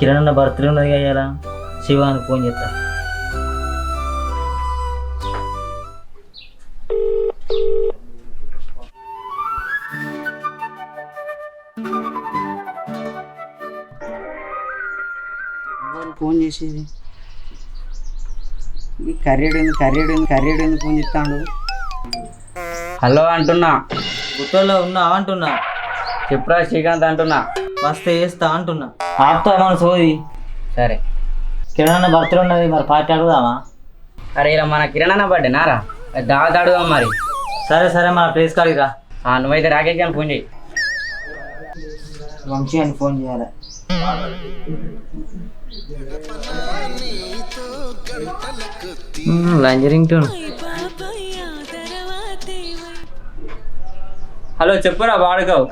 Kiran birthday ఉన్నది అయ్యారా శివానికి phone చేస్తా. ఫోన్ చేసేది. ఈ కర్రీడు కర్రీడు కర్రీడు ఫోన్ చేస్తాడు. హలో అంటున్నా. గుట్టల్లో ఉన్నా అంటున్నా? చెప్పురా శ్రీకాంత్ అంటున్నా. వస్తే వేస్తా అంటున్నా. ఆపుతా మన సోది సరే. కిరణ్ బర్త్డే ఉన్నది మరి పార్టీ అడుగుదామా అరే ఇలా మన కిరణ్ బర్త్డే నారా? దావత్ అడుగుదాం మరి. సరే సరే మన ప్లేస్ కాడికి రా. ఆ, నువ్వైతే రాకేష్ అని ఫోన్ చేయి వంశీ అని ఫోన్ చేయాలి. లంజరింగ్ టూన్ హలో చెప్పురా బాడకావు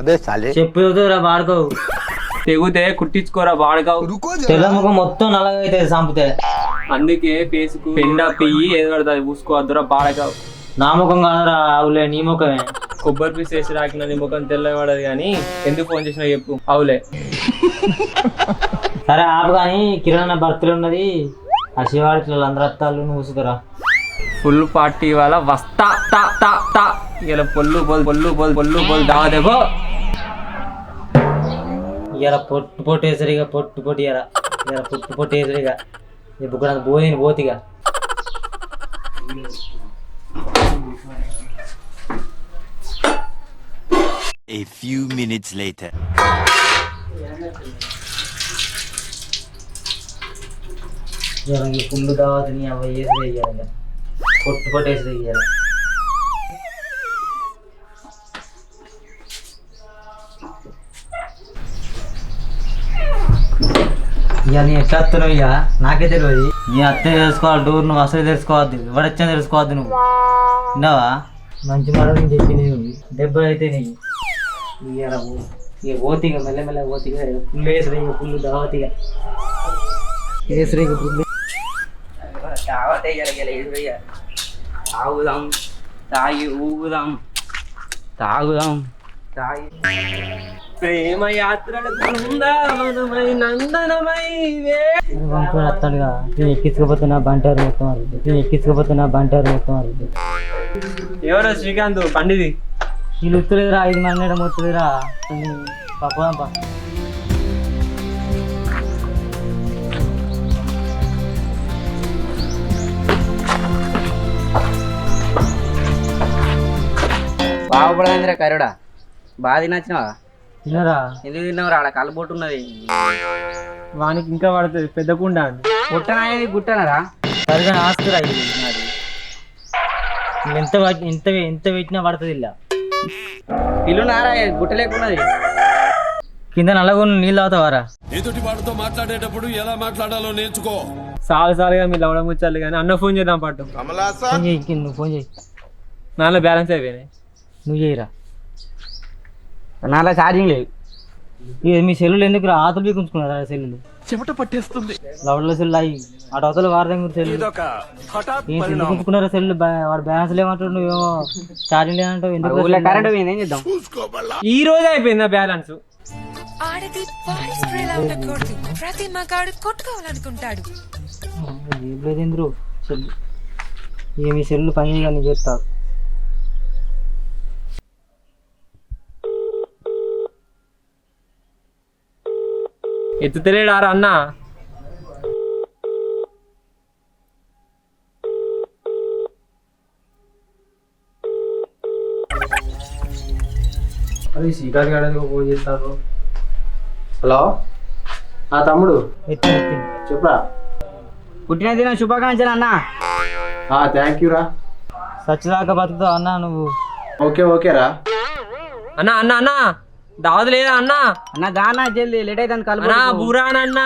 చెప్పు చదువురా వాడుకోవు తెగుతే కుట్టించుకోరా బాడకావు తెల్ల ముఖం మొత్తం నల్లగా అవుతుంది చంపితే. అందుకే ఫేస్కు పెండ పెయ్యి ఏది పడుతుంది పూసుకోవద్దురా బాడకావు నా ముఖం కాదురా అవులే నీ ముఖమే. కొబ్బరి పీస్ వేసి రాకిన నీ ముఖం తెల్లబడదు కానీ ఎందుకు ఫోన్ చేసినా చెప్పు అవులే సరే ఆపు కానీ కిరణ్ బర్త్డే ఉన్నది. ఆ శివాడికి అందరూ అత్తాలు నువ్వు ఊసుకురా. ఫుల్ పార్టీ వాళ్ళ వస్తా తా తా తా. ఇలా పొల్లు బొల్ పొల్లు బొల్ పొల్లు బొల్ దావదేవో ఇవాళ పొట్టు పొట్టు వేసరిగా పొట్టు పొట్టు ఇవాళ ఇవాళ పొట్టు పొట్టు వేసరిగా ఇప్పుడు కూడా పోయింది పోతిగా A few minutes later. ఇవాళ ఈ ఫుల్ దావతిని అవి వేసరి ఇవ్వాలి పొట్టు పొట్టు వేసరి ఇవ్వాలి ఇక నీ ఎట్లా వస్తున్నావు ఇక నాకే తెలియదు నీ అత్తే తెలుసుకోవాలి డోర్ నువ్వు అసలు తెలుసుకోవద్దు. ఎవడొచ్చా తెలుసుకోవద్దు నువ్వు. విన్నావా? మంచి మాట నేను దెబ్బలు అయితే నీ ఇక ఇక పోతిగా మెల్లమెల్ల పోతిగా ఫుల్ వేసరి ఇక ఫుల్ దావతిగా వేసరి ఇక ఫుల్. దావత తాగుదాం. తాగి ఊగుదాం. తాగుదాం. తాగి ప్రేమ యాత్రల బృందావనమై నందనమై వస్తాడుగా నేను ఎక్కించకపోతున్నా బంటారు మొత్తం అరుగుతుంది నేను ఎక్కించకపోతున్నా బంటారు మొత్తం అరుగుతుంది ఎవరో శ్రీకాంత్? పండిది వీళ్ళు ఉత్తలేదురా ఐదు మంది మొత్తలేదురా? పాపా బాగుపడదందిరా కరుడా. బాగా తినచ్చినావా? తిన్నరా ఎందుకు తిన్నావురా? ఆడ కలబొట్టు ఉన్నది. వానికి ఇంకా పడుతుంది పెద్ద కుండ అని. గుట్టనాయది గుట్టనరా? సరిగా ఆస్తురా ఇది. నాది నువ్వు ఎంత ఎంత ఎంత పెట్టినా పడుతుంది ఇలా ఇల్లు నారా గుట్ట లేకున్నది? కింద నల్లగొని నీళ్ళు తాగుతావారా? ఎదుటి వాడితో మాట్లాడేటప్పుడు ఎలా మాట్లాడాలో నేర్చుకో. సాలు సాలుగా మీరు లవడం వచ్చాలి కానీ అన్న ఫోన్ చేద్దాం పట్టు. ఫోన్ చేయి నువ్వు ఫోన్ చేయి. నాలో బ్యాలెన్స్ అయిపోయినాయి. నువ్వు చేయరా? నాలో ఛార్జింగ్ లేదు. ఇక మీ సెల్లులు ఎందుకు ఆతులు ఉంచుకున్నారా సెల్లులు చెమట పట్టేస్తుంది. లవడలో సెల్లు అయ్యి అటు అవతల వారదం గురించి సెల్లు ఏం ఎందుకు ఉంచుకున్నారా సెల్లు వాడు బ్యాలెన్స్ లేమంటాడు నువ్వేమో ఛార్జింగ్ లేదంటావు ఎందుకు కరెంట్ పోయింది ఏం చేద్దాం? ఈ రోజు అయిపోయిందా బ్యాలెన్స్ ఆడది బాడీ స్ప్రేలా ఉండకూడదు. ప్రతి మగాడు కొట్టుకోవాలనుకుంటాడు. సెల్లు ఏమి సెల్లు పని కానీ చేస్తావు ఎత్తుతలేడారా అన్న? అది శ్రీకాంత్ గారికి ఫోన్ చేస్తారు హలో? ఆ తమ్ముడు? చెప్పురా? పుట్టిన దిన శుభాకాంక్షలు అన్న. థ్యాంక్ యూ రా. సచ్చిదాకా బతుకుతావు అన్నా నువ్వు. ఓకే ఓకే రా. అన్న అన్న అన్న. దావదు లేదా అన్న? అన్న దానా జల్ది లేట్ అయితే అన్న కలుపు బూరాన్ అన్న.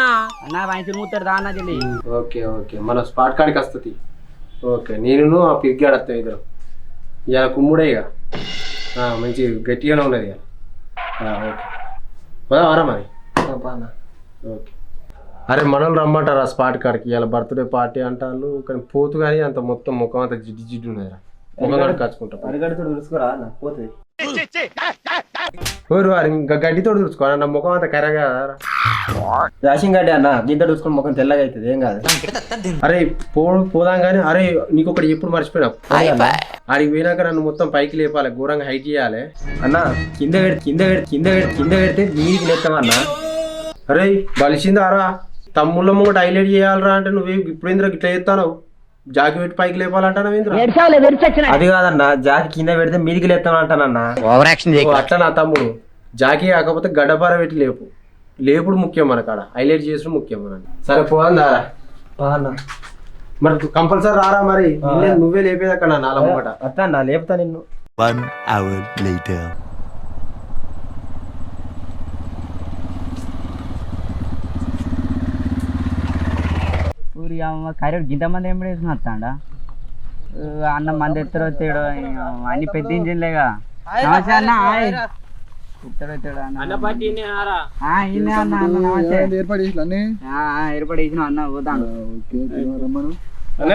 అన్న వాయించి మూతాడు దానా జల్ది ఓకే ఓకే. మన స్పాట్ కాడికి వస్తుంది ఓకే నేను ఆ పిగ్గాడు వస్తాం ఇద్దరు. ఇవాళ కుమ్ముడే ఇక ఆ, మంచి గట్టిగానే ఉన్నది ఇక ఆ, ఓకే. పోదామరా మరి. ఓకే. అరే మనల్ని రమ్మంటారా స్పాట్ కాడికి? ఇవాళ బర్త్డే పార్టీ అంటారు కానీ పోతు కానీ అంత మొత్తం ముఖం అంతా జిడ్డు జిడ్డు ఉన్నదిరా. ముఖం కాడ కచ్చుకుంటా పరిగెడుతుడు తెలుసుకోరా పోతుంది. వారు ఇంకా గడ్డితో చూసుకో నా ముఖం అంత కర్రగా రేషన్ గడ్డి అన్న దీంతో చూసుకుని ముఖం తెల్లగా అవుతుంది ఏం కాదు. అరే పో పోదాం కానీ అరే నీకు ఒకటి ఎప్పుడు మర్చిపోయినా? ఆడికి పోయినాక నన్ను మొత్తం పైకి లేపాలి ఘోరంగా హైట్ చేయాలి. అన్న కింద పెడితే కింద పెడితే కింద పెడితే కింద పెడితే నీకు నెత్తామన్నా? అరే బలిసిందారా? తమ్ముళ్ళ ముంగట హైలైట్ చేయాలరా అంటే నువ్వు ఇప్పుడు ఇంద్ర ఇట్లా చేస్తాను జాకి పెట్టి పైకి లేపాలంటాను అది కాదన్న జాకి కింద పెడితే మీదికి లేస్తామంటానన్నా ఓ, అట్లా నా తమ్ముడు. జాకీ కాకపోతే గడ్డపార పెట్టి లేపు. లేపుడు ముఖ్యం మన కాడ హైలైట్ చేసుడు ముఖ్యం మన సరే పోదాం అన్న మరి కంపల్సరీ రారా మరి? నువ్వే లేపేది అక్కడ నాలుగు అత్త అన్న లేపుతా నిన్ను. One hour later. ఊరి అమ్మ కర్రీ గింత మంది ఏం వేసుకుని వస్తాడా అన్న మంది ఎత్తరు వచ్చాడు అన్ని పెద్ద ఇంజిన్లేగా. నమస్తే అన్న అన్న. పార్టీ ఏర్పాటు చేసిన అన్న పోతాను అన్న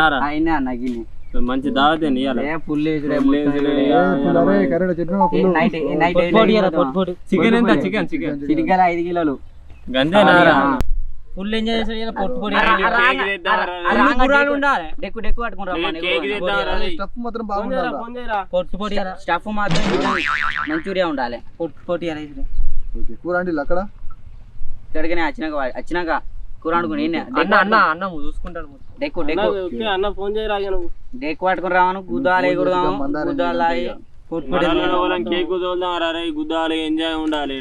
నారా అన్న గిన్నె. మంచి దావతే ఏ పుల్లు వేసుడే నైట్ నైట్ చికెన్ ఎంత? Chicken chicken. చిటికల ఐదు కిలోలు. ఫుల్ ఎంజాయ్ చేసాడు పొట్టు పొడి ఉండాలి డెక్కు డెక్కు పట్టుకుంటారు కేక్ పొట్టు పొడి స్టఫ్ మాత్రం మంచూరియా ఉండాలి. పొట్టు కూర అక్కడ? ఇక్కడికి వచ్చినాక వచ్చినాక కూర అనుకుని. అన్న అన్న అన్న చూసుకుంటాడు డెక్కు డెక్కు అన్న ఫోన్ చేయరా డెక్కు పట్టుకుని రావను గుద్దాలు గుద్దాలు ఆగి పొట్టు పొడి కేక్ తోలుదాం రా గుద్దాలి ఎంజాయ్ ఉండాలి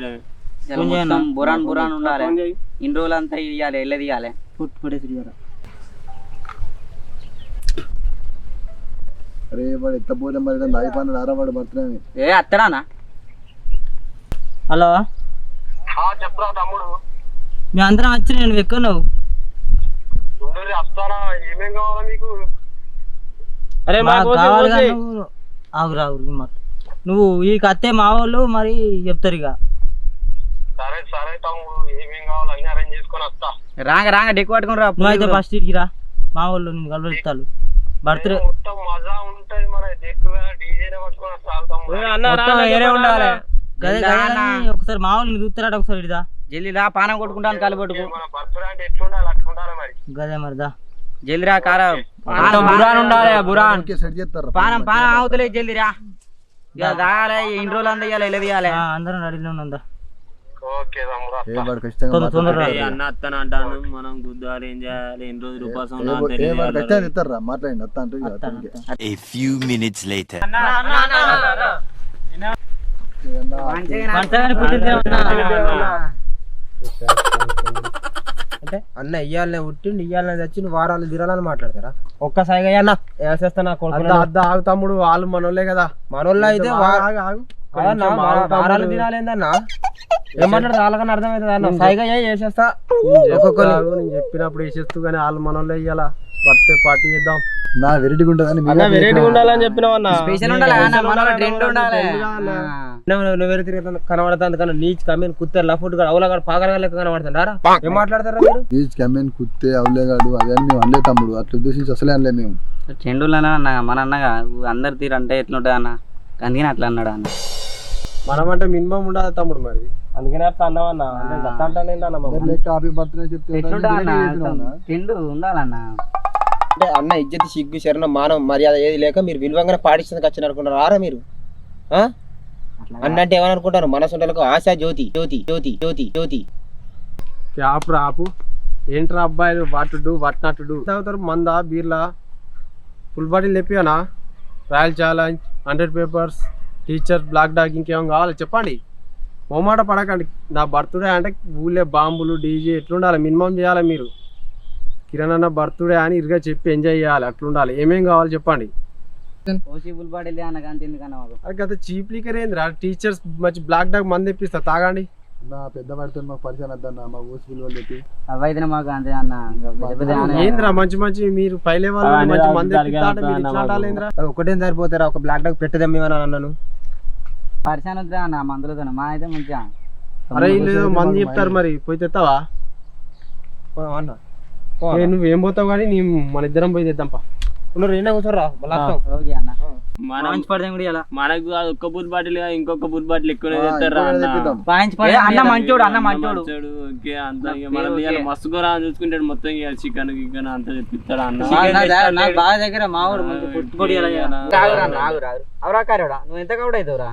మొత్తం బురాన్ బురాన్ ఉండాలి. ఇన్ని రోజులు అంతా ఇవ్వాలి ఎల్ల తీయాలి పొట్టు పొడి అరే వాడు ఎత్త పోతే మరి అయిపోయినాడు ఆరా వాడు బర్త్డే ఏ అత్తడానా? హలో? చెప్పురా తమ్ముడు. మీ అందరం వచ్చి నేను అరే కావాలి మాట నువ్వు ఈ కత్తే మా వాళ్ళు మరి చెప్తారు ఇక. సరే సరే తమ్ముడు ఏమేం కావాలి అన్ని అరేంజ్ చేసుకొని వస్తా. రాంగ రాంగ డెక్కు పట్టుకుని రా నువ్వు అయితే ఫస్ట్ ఇటుకి రా. మా వాళ్ళు నేను కలవరిస్తాను బర్త్డే మొత్తం మజా ఉంటది మరి ఎక్కువ డీజేనే పట్టుకొని వస్తా మొత్తం వేరే ఉండాలి. గదే గదే ఒకసారి మా వాళ్ళు చూస్తారట ఒకసారి ఇదా జల్లి రా పానం కొట్టుకుంటాను కాలు పట్టుకు మన మరి. గదే మరి దా. జల్లి రా కారా. బురాన్ ఉండాలి బురాన్. సెట్ చేస్తారు? పానం పానం ఆవుతలే జల్ది రా. ఇక దాగాలే ఇన్ని రోజులు అంతా ఇవ్వాలి ఇలా తీయాలి అందరం రెడీలో ఉందా అంటాను మనం గుద్దాలి ఏం చేయాలి ఎన్ని రోజులు ఉపాసం ఏ వా- ఏ వాడు ఖచ్చితంగా ఇస్తారా మాట్లాడండి అత్త అంటే. అన్న ఇయ్యాలనే పుట్టిండు ఇయ్యాలనే నువ్వు వారాలు తిరాలని మాట్లాడతారా? ఒక్కసారిగా అన్న వేసేస్తా నా కొడుకు అద్ద ఆగు తమ్ముడు వాళ్ళు మనోళ్ళే కదా. మనోళ్ళు అయితే వా- వారాలు తినాలేందన్నా? ఏమన్నాడు వాళ్ళకన్నా అర్థమవుతుంది అన్న. సైగా చేసేస్తా నేను చెప్పినప్పుడు వేసేస్తూ కానీ వాళ్ళు మనోళ్ళే ఇయ్యాలా? బర్త్డే పార్టీ చేద్దాం. నా వెరైటీగా ఉంటుందని వెరైటీ ఉండాలని చెప్పినావు అన్న. స్పెషల్ ఉండాలి. అన్న, మనలో ట్రెండ్ ఉండాలి. నువ్వు నువ్వు వేరే తిరిగి కనబడతా కానీ నీచ్ కమ్మీని కుత్తే లఫుట్గా అవులా పాగల లెక్క కనబడుతుంటారా ఏం మాట్లాడతారా మీరు? ఈజ్ కమెన్ కుత్తే అవులేగాడు అవన్నీ మేము అనలే తమ్ముడు. అట్లా ఉద్దేశించి అసలే అనలే మేము. ట్రెండ్ అన్న. మన అన్నగా అందరు తీరు అంటే ఎట్లుంటుంది అన్న? అందుకని అట్లా అన్నాడు అన్న. మనం అంటే మినిమం ఉండదు తమ్ముడు మరి. అందుకనే అట్లా అన్నావన్నా అంటే గత అన్న బర్త్డే చెప్తే ఉండాలన్న. అంటే ఇజ్జత్ సిగ్గు శరణం మానవ మర్యాద ఏది లేక మీరు విలువంగానే పాటిస్తుంది వచ్చి అనుకుంటారు ఆరా మీరు? ఆ? అన్న అంటే ఏమని అనుకుంటారు మనసుండలకు ఆశ జ్యోతి జ్యోతి జ్యోతి జ్యోతి జ్యోతి. క్యాప్ రాపు. ఏంట్రా అబ్బాయిలు? What do what not do? తాగుతారు మందా బీర్లా. Full bottle తెప్పియానా? Royal Challenge Hundred Pipers. Teacher Black Dog ఇంకేం కావాలి? చెప్పండి. మొమాట పడకండి. నా బర్త్డే అంటే ఊళ్ళే బాంబులు డీజే ఎట్లుండాలి? మినిమం చేయాలి మీరు? కిరణ్ అన్న బర్త్డే అని ఇరుగా చెప్పి ఎంజాయ్ చేయాలి. అట్లుండాలి. ఏమేం కావాలి చెప్పండి. గత చీప్ లీకర్ ఏందిరా? టీచర్స్ మంచి బ్లాక్ డాగ్ మంది తెప్పిస్తా. తాగండి. నా పెద్ద పడితే మాకు పరిచయం వద్దన్న. మా ఊసి విలువలు పెట్టి. అవైతే మాకు అంతే అన్న. ఏంద్రా? మంచి మంచి మీరు పై లెవెల్ మంచి మంది ఒకటే సరిపోతారా? ఒక బ్లాక్ డాగ్ పెట్టదేమి అని అన్నాను. పరిచయం వద్దురా అన్న మందులతో మా అయితే మంచిగా అరే వీళ్ళు మంది చెప్తారు మరి. పోయి తెస్తావా అన్న. నువ్వు ఏం పోతావు కానీ నీ మన ఇద్దరం పోయి తెద్దాంపా కూర్చోరా. ఓకే అన్న. మనం పాయింట్స్ పడదాం కూడా ఇలా మనకు ఒక్క బూత్ బాటిల్ కాదు, ఇంకొక బూత్ బాటిల్ ఎక్కువనే తెస్తారా అన్న. మంచోడు అన్న మంచోడు. ఓకే అంత మనం. ఇవాళ మస్తు కూర చూసుకుంటాడు మొత్తం ఇక చికెన్ గికెన్ అంతా తెప్పిస్తాడు అన్న? బాగా దగ్గర మా ఊరు మంచి పుట్టు పొడి ఇలా చేయాలి. ఆగురా అన్న, ఆగురా, ఆగురా. అవరా కారోడా నువ్వు ఎంత కవడ అవుతావురా?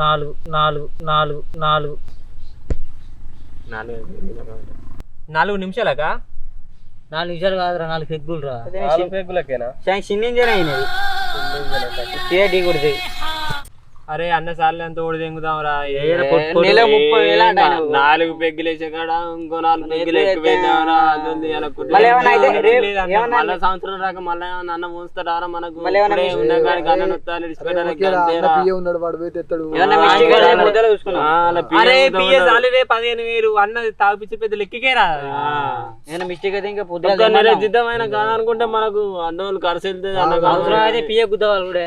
నాలుగు నాలుగు నాలుగు నాలుగు. నాలుగు నిమిషాలకా? నాలుగు నిమిషాలు కాదురా నాలుగు పెగ్గులు రా నాలుగు పేగులకేనా చిన్న ఇంజన్ అయినది. టీ కొడితే అరే అన్న సార్లు ఎంత ఓడి తెంగుదాం రా. నాలుగు పెగ్గులు వేసే కాడ ఇంకో నాలుగు. మళ్ళీ సంవత్సరం రాక మళ్ళీ అన్న మోస్తాడా రా మనకు పదిహేను వేలు అన్న తాగిపించి పెద్ద లెక్కకే రా. ఏదైనా మిస్టేక్ అయితే ఇంకా నెల జిద్దమైన కాదనుకుంటే మనకు అన్నోళ్ళు ఖర్చు వెళ్తుంది అన్న అవసరం అయితే పియ్య గుద్దవాలి కూడా.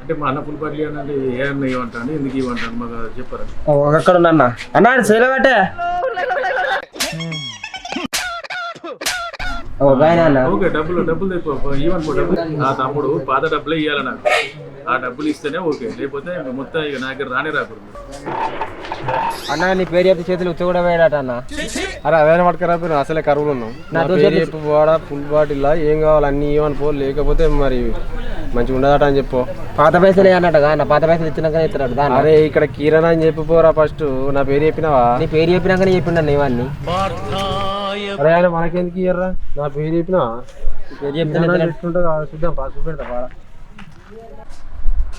అంటే మా అన్న పులిపల్లి అంటే ఏ అన్న ఇవ్వంటాను ఎందుకు ఇవ్వంటాను మాకు చెప్పారు? అక్కడ ఉన్నా అన్న అన్న చేయలేబట్టే ఓకే డబ్బులు డబ్బులు డబ్బులు. ఆ తమ్ముడు పాత డబ్బులే ఇవ్వాలి నాకు. ఆ డబ్బులు ఇస్తేనే ఓకే. లేకపోతే మొత్తం ఇక నా దగ్గర రానే రాకూడదు. అన్న నీ పేరు చెప్తే చేతులు ఉచ్చ కూడా వేయడట అన్న. అరే అదే పట్టుకురా అసలే కరువులు ఉన్నాం నా పేరు చెప్పు పోడా ఫుల్ బాటిల్ ఏం కావాలి? అన్ని ఇవ్వని పో. లేకపోతే మరి మంచిగా ఉండదట అని చెప్పు. పాత పైసలు అన్నట్టుగా అన్న. పాత పైసలు ఇచ్చినాక ఇస్తున్నాడు దాన్ని అరే ఇక్కడ కిరణ్ అని చెప్పి పోరా ఫస్ట్. నా పేరు చెప్పినావా? నీ పేరు చెప్పినాకనే చెప్పిండు ఇవన్నీ. అరే ఆయన మనకెందుకు ఇయ్యర్రా? నా పేరు చెప్పినావా పేరు చెప్తే ఎట్లుంటుందో చూద్దాం పాస్ చూపెడతా పారా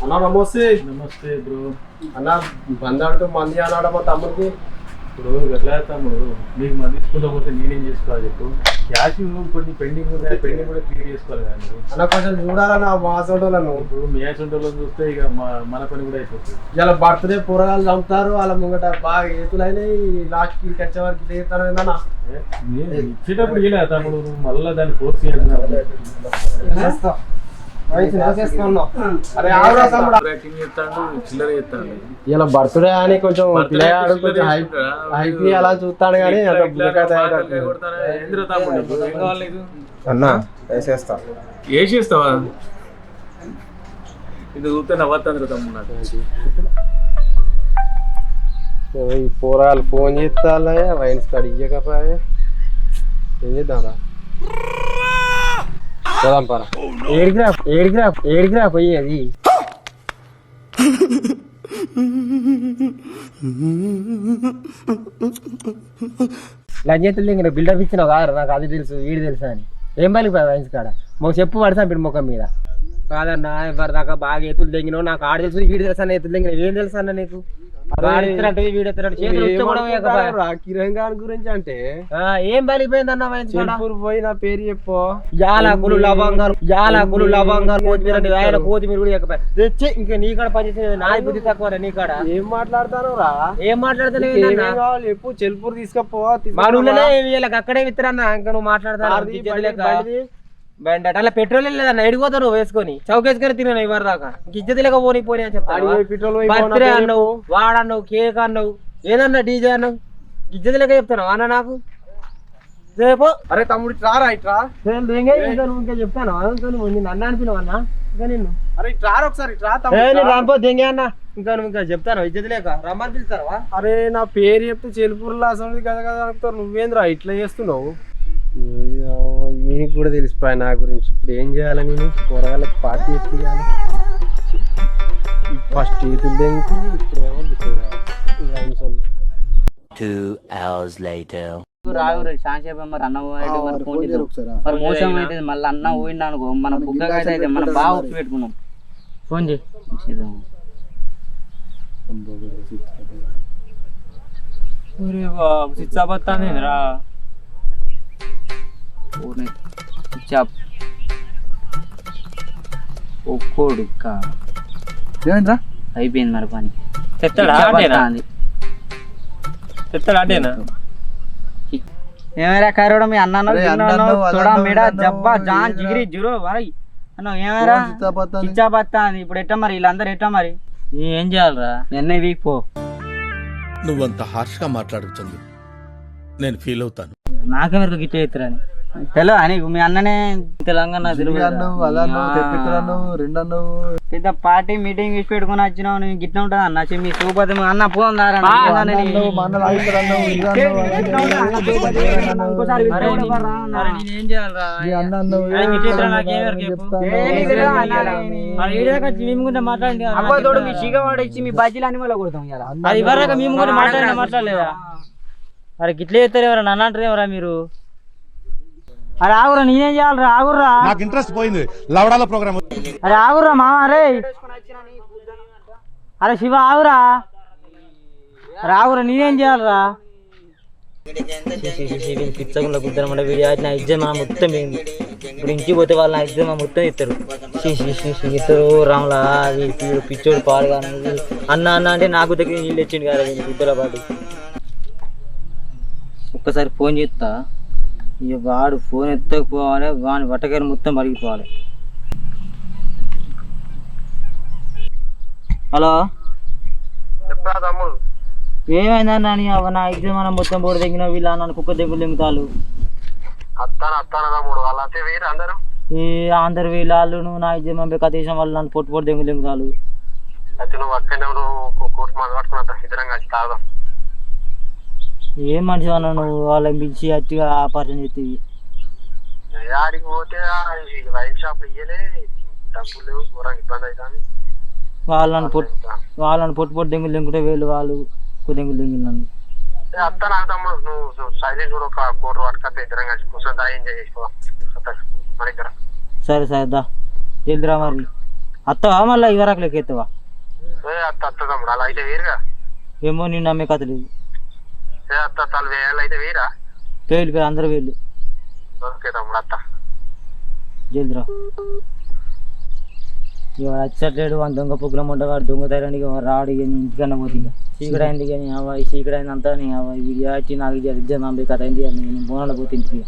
అన్నా నమస్తే. నమస్తే బ్రో. అన్న బందాడు మంది అన్నాడు మా తమ్ముడికి. ఇప్పుడు ఎట్లా తమ్ముడు మీకు మంది తీసుకుంటా పోతే నేనేం చేసుకోవాలి చెప్పు. క్యాష్ కొన్ని పెండింగ్ ఉన్నాయి పెండింగ్ కూడా క్లియర్ చేసుకోవాలి కానీ. అన్న కొంచెం చూడాలన్న మా సోటోలను ఇప్పుడు మీ యాక్సిడెంట్లో చూస్తే ఇక మా మన పని కూడా అయిపోతుంది. ఇలా బర్త్డే కూరగాయలు చంపుతారు వాళ్ళ ముంగట బాగా ఏతులైనాయి లాస్ట్కి వచ్చే వరకు తీరుతాను ఏందన్నా? ఇచ్చేటప్పుడు ఇలా తమ్ముడు మళ్ళీ దాన్ని ఫోర్స్ చేయాలి ఇలా బర్త్డే అని కొంచెం పిల్లగాడు హైప్ అలా చూస్తాడు కానీ అంత? అన్న వేసేస్తా ఏ చేస్తావా? ఇది చూస్తే నవ్వుతుంది తమ్ముడు నాకు. ఈ పోరాలు ఫోన్ చేస్తాలే వైన్స్ కాడ ఇయ్యకపోయా. ఏం చేద్దాంరా? పోదాం పరా ఏడికిరా ఏడికిరా ఏడికిరా పోయేది లంచేతులు ఇంకా బిల్డప్ ఇచ్చినావు కాదు నాకు అది తెలుసు వీడు తెలుసు అని. ఏం పలిపోయా వైన్స్ కాడ? మాకు చెప్పు పడతాం ఇప్పుడు ముఖం మీద. కాదన్నా ఎవరి దాకా బాగా ఎత్తులు తెంగినావు నాకు ఆడ తెలుసు వీడు తెలుసు అన్న ఎత్తులు తెంగిన. ఏం తెలుసు అన్న నీకు? కిరణ్ గారి గురించి అంటే. ఏం బలిపోయింది అన్న వైన్స్ కాడ? చెల్పూర్ పోయి నా పేరు చెప్పు. యాలకులు లవంగాలు యాలకులు లవంగాలు కొత్తిమీర అంటే ఆయన కొత్తిమీర కూడా. తెచ్చి ఇంకా నీ కాడ పనిచేసేది నా బుద్ధి తక్కువ నీ కాడ. ఏం మాట్లాడతాను రా? ఏం? కావాలి చెప్పు చెల్పూర్ తీసుకపో అక్కడే విత్తరన్న ఇంకా నువ్వు మాట్లాడతాను? బండి అట్లా పెట్రోల్ లేదన్న ఎడిపోతావు నువ్వు వేసుకొని. చౌకేసుకొని తిన ఇవ్వరు దాకా. ఇజ్జతి లేక పోనీ పోనీ అని చెప్తాను పెట్రోల్ బర్త్డే అన్నావు వాడన్నావు కేక్ అన్నావు ఏదన్నా డీజే అన్నావు. ఇజ్జతి లేక చెప్తాను అన్న నాకు? రేపు అరే తమ్ముడు రారా ఇట్రా ఇంకా చెప్తాను? నిన్ను అన్న అనిపినావు అన్న? ఇంకా నిన్ను. అరే ఇట్రా ఒకసారి ఇట్రా రాంపో దెంగే అన్న. ఇంకా నువ్వు ఇంకా చెప్తాను ఇజ్జతి లేక. రమ్మని పిలుస్తావా అరే నా పేరు చెప్తే చెల్పూర్లో అసలు కదా కదా అనుకుతారు నువ్వేంద్రా ఇట్లా చేస్తున్నావు? ఈయనకి కూడా తెలిసిపోయా నా గురించి. ఇప్పుడు ఏం చేయాలి నేను? కూరగాయలకు పార్టీ ఎత్తియాలి ఫస్ట్ చేతులు దేనికి ఇప్పుడు ఏమో లైన్స్ వాళ్ళు Two hours later. రావు శాంసేపు మరి అన్న మరి ఫోన్ చేద్దాం. మరి మోసం అయితే మళ్ళీ అన్న పోయిండు అనుకో మన బుగ్గగా అయితే అయితే మనం బాగా ఉప్పు పెట్టుకున్నాం ఫోన్ చేయి. చేద్దాం. ఆఫ్ వస్తాను రా ఒక్కోడుక్క ఏమైందిరా? అయిపోయింది మరి పని. తెస్తాడా అడ్డేనా ఏమైనా కరోడా మీ అన్న అరే, అన్న అన్నావు, అది తోడా అన్నావు, మెడ? ఇది అన్నావు. జబ్బా జాన్ జిగిరి జురో ఏమైనా అని ఇప్పుడు ఎట్టా మరి? వీళ్ళందరూ ఎట్టా మరి? ఏం చేయాలరా? ఎన్నై వీక్ పో. నువ్వంత హార్ష్గా మాట్లాడుతుంది నేను ఫీల్ అవుతాను. నాకెవరికి గిట్ట తెలియదు అని మీ అన్ననే తెలంగాణ తిరుగు ఇది అన్నావు అలా అన్నావు తెప్పిక్కడ అన్నావు రెండు అన్నావు పెద్ద పార్టీ మీటింగ్ ఇచ్చి పెట్టుకుని వచ్చినావు నేను గిట్ట ఉంటుంది అన్న. చె- మీ సూపతి అన్న పోదాం దారా అన్న. అన్న అన్నావు మా అన్న లాగిస్తాడు అన్నావు ఇది అన్నావు ఇంకోసారి అరే నీ- అరే నేను ఏం చేయాలరా? మీ అన్న అన్నావు అరే గిట్ల ఎత్తురా, నాకేం ఎరుక చెప్పు. ఏమీ తెలియదు అన్న, మరి ఈడదాకా వచ్చి మేము కూడా మాట్లాడండి అబ్బాయి తోడు మీ ఇచ్చి మీ బజ్జీలు అన్ని మళ్ళీ కొడతాం. అది ఇవ్వరాక మేము కూడా మాట్లాడినా మాట్లాడలేదా? అరే గిట్లే చెప్తారు ఎవరా నన్ను అంటారు ఎవరా మీరు? అరే ఆగురా నేనేం చేయాలరా? ఆగుర్రా. నాకు ఇంట్రెస్ట్ పోయింది. లవడాల ప్రోగ్రామ్ అరే ఆగుర్రా మామ అరే. అరే శివ ఆగురా ఆగురా నేనేం చేయాలరా? పిచ్చకుండా కుద్దరమంటే వీడియో నా ఇజ్జత్ మా మొత్తం ఇప్పుడు ఇంటికి పోతే వాళ్ళు నా ఇజ్జత్ మా మొత్తం ఇస్తారు ఇస్తారు రాములా వీడు పిచ్చోడు పాడు కానీ అన్న అన్న అంటే నాకు దగ్గర నీళ్ళు ఇచ్చిండు కదా వీడిని ఇద్దరు పాటు ఒక్కసారి ఫోన్ చేస్తా ఇక వాడు ఫోన్ ఎత్తకపోవాలి వాని వటకాయలు మొత్తం పడిగిపోవాలి హలో? ఏమైందన్న నీ అవ్వ? నా ఎగ్జామ్ మనం మొత్తం బోర్డు దగ్గర వీళ్ళ నన్ను కుక్క దెబ్బలు దింగుతాలు వాళ్ళు అందరూ? ఈ ఆంధ్ర వీళ్ళు నువ్వు నా ఎగ్జామ్ పంపే కదేశం వాళ్ళు నన్ను పొట్టు పొట్టు దెంగులు దింగుతాలు అయితే నువ్వు అక్కడనే నువ్వు కోర్టు మంది పట్టుకున్నా ఇద్దరం కలిసి తాగుదాం ఏం మనిషి అన్న నువ్వు? వాళ్ళని పిలిచి అట్టిగా ఆపరేషన్ చేస్తుంది ఆడికి పోతే ఆ ఈ వైన్ షాప్ ఇయ్యలే డబ్బులు ఘోరంగా ఇబ్బంది వాళ్ళని పొట్టు వాళ్ళని పొట్టు పొట్టు దెంగులు దింగుంటే వీళ్ళు వాళ్ళు దెంగులు దింగులు నన్ను. తమ్ముడు నువ్వు సైలెంట్ కూడా ఒక కోర్టు పట్టుకొస్తే ఇద్దరం కలిసి కూర్చొని దా ఎంజాయ్ చేసుకో. సరే సరే దా. జల్దిరా మరి. అత్తవా మళ్ళీ ఇవరకు లెక్క ఎత్తవా అత్త అత్త తమ్ముడు అలా అయితే వేరుగా? ఏమో నేను నమ్మే కథ లేదు. అత్త అత్తలు వేయాలి అయితే వేరా పేర్లు పేరు అందరు ఓకే తమ్ముడు అత్త. జల్దిరా ఇవాడు వచ్చేటేడు వాని దొంగ పొగ్గుల ముండ వాడు దొంగ తయారానికి రాడు ఇక ఇంటికన్నా పోతే ఇక. చీకటి అయింది కానీ అవ్వ చీకటి అయింది అంతా నీ అవ్వ ఇది వచ్చి నాకు ఇద్దరు నమ్మే కథ అయింది నేను బోనాలు పోతే ఇంటికి